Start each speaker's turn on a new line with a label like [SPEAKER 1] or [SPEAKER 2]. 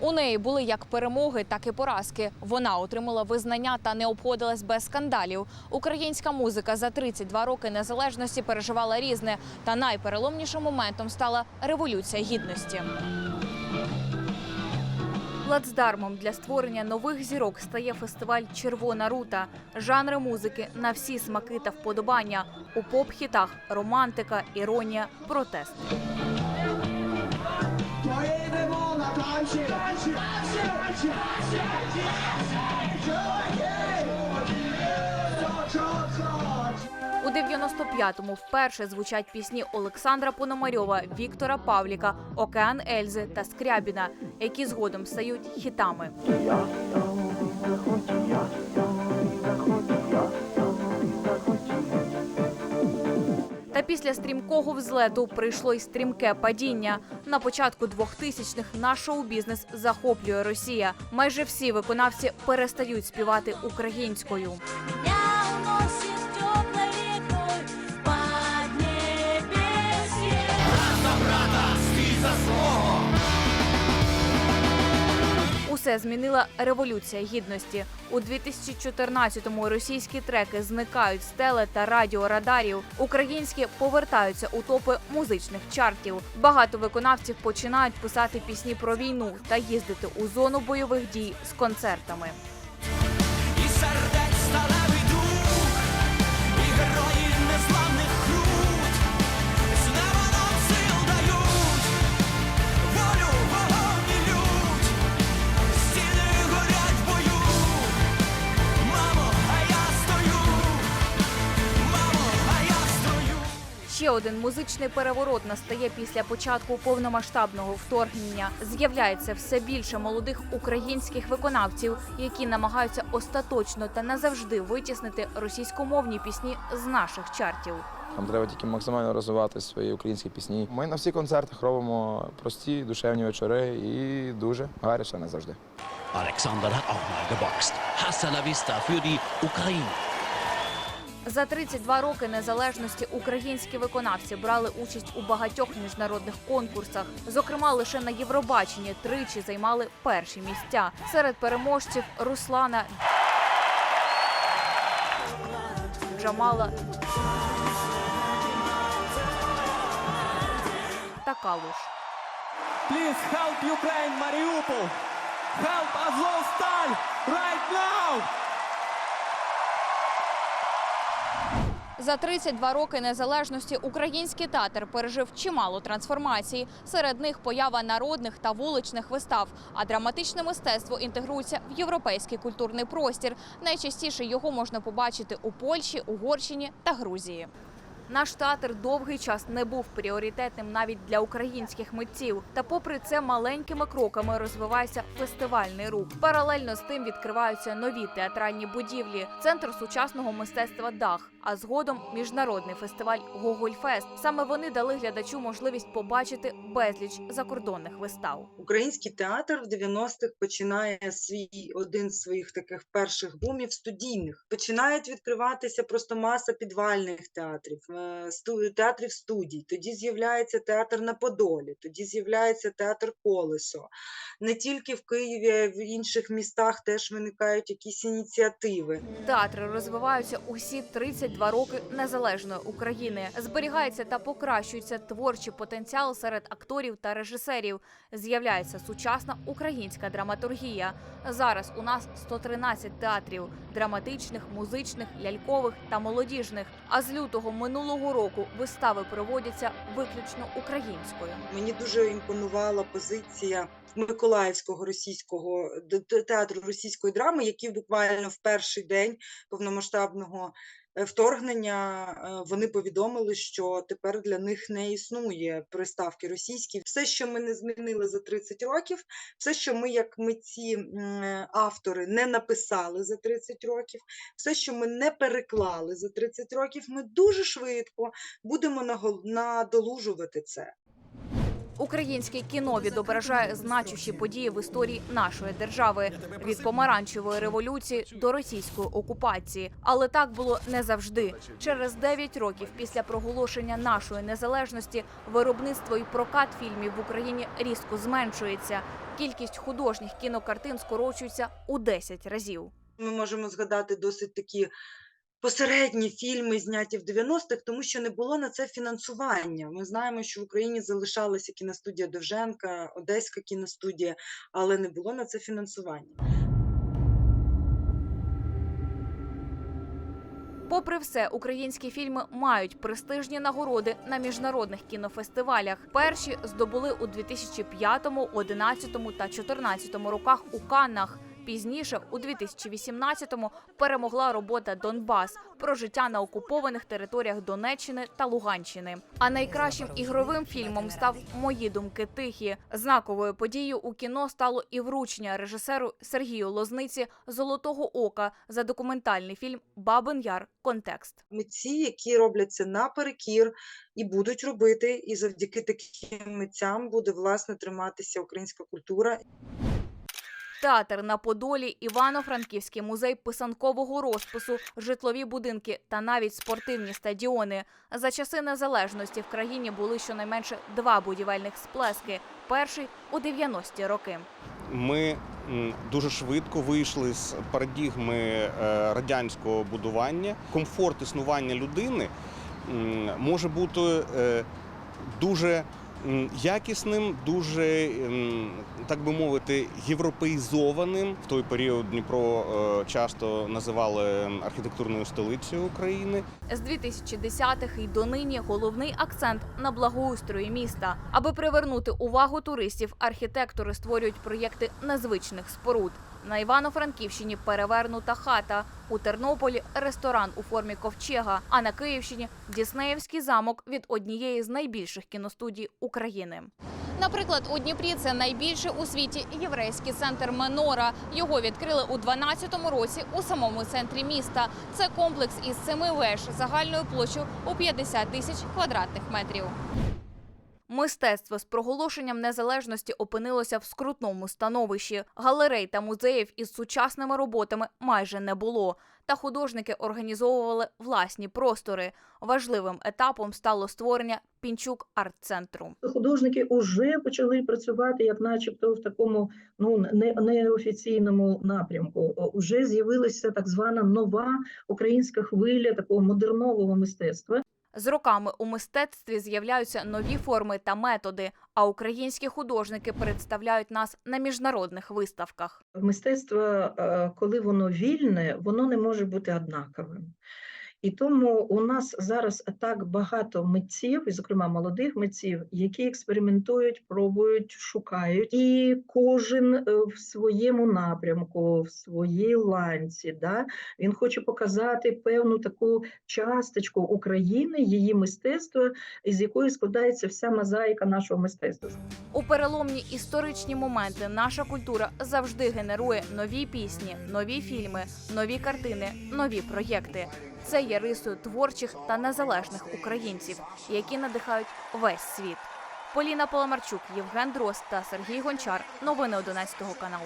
[SPEAKER 1] У неї були як перемоги, так і поразки. Вона отримала визнання та не обходилась без скандалів. Українська музика за 32 роки незалежності переживала різне. Та найпереломнішим моментом стала революція гідності. Плацдармом для створення нових зірок стає фестиваль Червона рута. Жанри музики на всі смаки та вподобання. У поп-хітах романтика, іронія, протест. У 95-му вперше звучать пісні Олександра Пономарьова, Віктора Павліка, Океан Ельзи та Скрябіна, які згодом стають хітами. Після стрімкого взлету прийшло й стрімке падіння. На початку 2000-х на шоу-бізнес захоплює Росія. Майже всі виконавці перестають співати українською. Усе змінила революція гідності. У 2014-му російські треки зникають з теле та радіорадарів. Українські повертаються у топи музичних чартів. Багато виконавців починають писати пісні про війну та їздити у зону бойових дій з концертами. Ще один музичний переворот настає після початку повномасштабного вторгнення. З'являється все більше молодих українських виконавців, які намагаються остаточно та назавжди витіснити російськомовні пісні з наших чартів.
[SPEAKER 2] Нам треба тільки максимально розвивати свої українські пісні. Ми на всіх концертах робимо прості душевні вечори і дуже гаряче не завжди.
[SPEAKER 3] Alexander hat auch mal geboxt.
[SPEAKER 1] За 32 роки незалежності українські виконавці брали участь у багатьох міжнародних конкурсах. Зокрема, лише на Євробаченні тричі займали перші місця. Серед переможців Руслана Джамала та Калуш.
[SPEAKER 4] Please help Ukraine, Mariupol. Help Azovstal right now.
[SPEAKER 1] За 32 роки незалежності український театр пережив чимало трансформацій. Серед них поява народних та вуличних вистав. А драматичне мистецтво інтегрується в європейський культурний простір. Найчастіше його можна побачити у Польщі, Угорщині та Грузії. Наш театр довгий час не був пріоритетним навіть для українських митців. Та, попри це, маленькими кроками розвивається фестивальний рух. Паралельно з тим відкриваються нові театральні будівлі, центр сучасного мистецтва Дах, а згодом міжнародний фестиваль Гогольфест. Саме вони дали глядачу можливість побачити безліч закордонних вистав.
[SPEAKER 5] Український театр в 90-х починає свій один з своїх таких перших бумів студійних. Починають відкриватися просто маса підвальних театрів, театрів студій. Тоді з'являється театр на Подолі, тоді з'являється театр Колесо. Не тільки в Києві, а й в інших містах теж виникають якісь ініціативи.
[SPEAKER 1] Театри розвиваються усі 32 роки незалежної України. Зберігається та покращується творчий потенціал серед акторів та режисерів. З'являється сучасна українська драматургія. Зараз у нас 113 театрів драматичних, музичних, лялькових та молодіжних. А з лютого минулого року вистави проводяться виключно українською.
[SPEAKER 5] Мені дуже імпонувала позиція Миколаївського російського театру російської драми, які буквально в перший день повномасштабного вторгнення е, вони повідомили, що тепер для них не існує приставки російські. Все, що ми не змінили за 30 років, все, що ми, як митці е, автори, не написали за 30 років, все, що ми не переклали за 30 років, ми дуже швидко будемо надолужувати це.
[SPEAKER 1] Українське кіно відображає значущі події в історії нашої держави від помаранчевої революції до російської окупації. Але так було не завжди. Через 9 років після проголошення нашої незалежності виробництво і прокат фільмів в Україні різко зменшується. Кількість художніх кінокартин скорочується у 10 разів.
[SPEAKER 5] Ми можемо згадати досить такі посередні фільми, зняті в 90-х, тому що не було на це фінансування. Ми знаємо, що в Україні залишалася кіностудія Довженка, Одеська кіностудія, але не було на це фінансування.
[SPEAKER 1] Попри все, українські фільми мають престижні нагороди на міжнародних кінофестивалях. Перші здобули у 2005, 2011 та 2014 роках у Каннах. Пізніше, у 2018-му, перемогла робота Донбас про життя на окупованих територіях Донеччини та Луганщини. А найкращим ігровим фільмом став Мої думки тихі. Знаковою подією у кіно стало і вручення режисеру Сергію Лозниці Золотого ока за документальний фільм Бабин Яр. Контекст.
[SPEAKER 5] Митці, які роблять це наперекір і будуть робити, і завдяки таким митцям буде власне триматися українська культура
[SPEAKER 1] Театр на Подолі, Івано-Франківський музей писанкового розпису, житлові будинки та навіть спортивні стадіони. За часи незалежності в країні були щонайменше два будівельних сплески. Перший у 90-ті роки.
[SPEAKER 6] Ми дуже швидко вийшли з парадігми е, радянського будування. Комфорт існування людини може бути е, дуже якісним, дуже, так би мовити, європеїзованим. В той період Дніпро е, часто називали архітектурною столицею України.
[SPEAKER 1] З 2010-х і донині головний акцент на благоустрої міста. Аби привернути увагу туристів, архітектори створюють проєкти незвичних споруд. На Івано-Франківщині перевернута хата. У Тернополі ресторан у формі ковчега. А на Київщині Діснеївський замок від однієї з найбільших кіностудій України. Наприклад, у Дніпрі це найбільший у світі єврейський центр Менора. Його відкрили у 12-му році у самому центрі міста. Це комплекс із семи веж загальною площею у 50 тисяч квадратних метрів. Мистецтво з проголошенням незалежності опинилося в скрутному становищі. Галерей та музеїв із сучасними роботами майже не було. Та художники організовували власні простори. Важливим етапом стало створення Пінчук арт-центру.
[SPEAKER 7] художники вже почали працювати, як начебто в такому ну не неофіційному напрямку. Уже з'явилася так звана нова українська хвиля такого модернового мистецтва.
[SPEAKER 1] З роками у мистецтві з'являються нові форми та методи, а українські художники представляють нас на міжнародних виставках.
[SPEAKER 7] Мистецтво, е, коли воно вільне, воно не може бути однаковим. І тому у нас зараз так багато митців, і, зокрема молодих митців, які експериментують, пробують, шукають, і кожен е, в своєму напрямку, в своїй ланці, да, він хоче показати певну таку часточку України, її мистецтва, із якої складається вся мозаїка нашого мистецтва.
[SPEAKER 1] У переломні історичні моменти наша культура завжди генерує нові пісні, нові фільми, нові картини, нові проєкти. Це є рисою творчих та незалежних українців, які надихають весь світ. Поліна Поломарчук, Євген Дрозд та Сергій Гончар. Новини 11 каналу.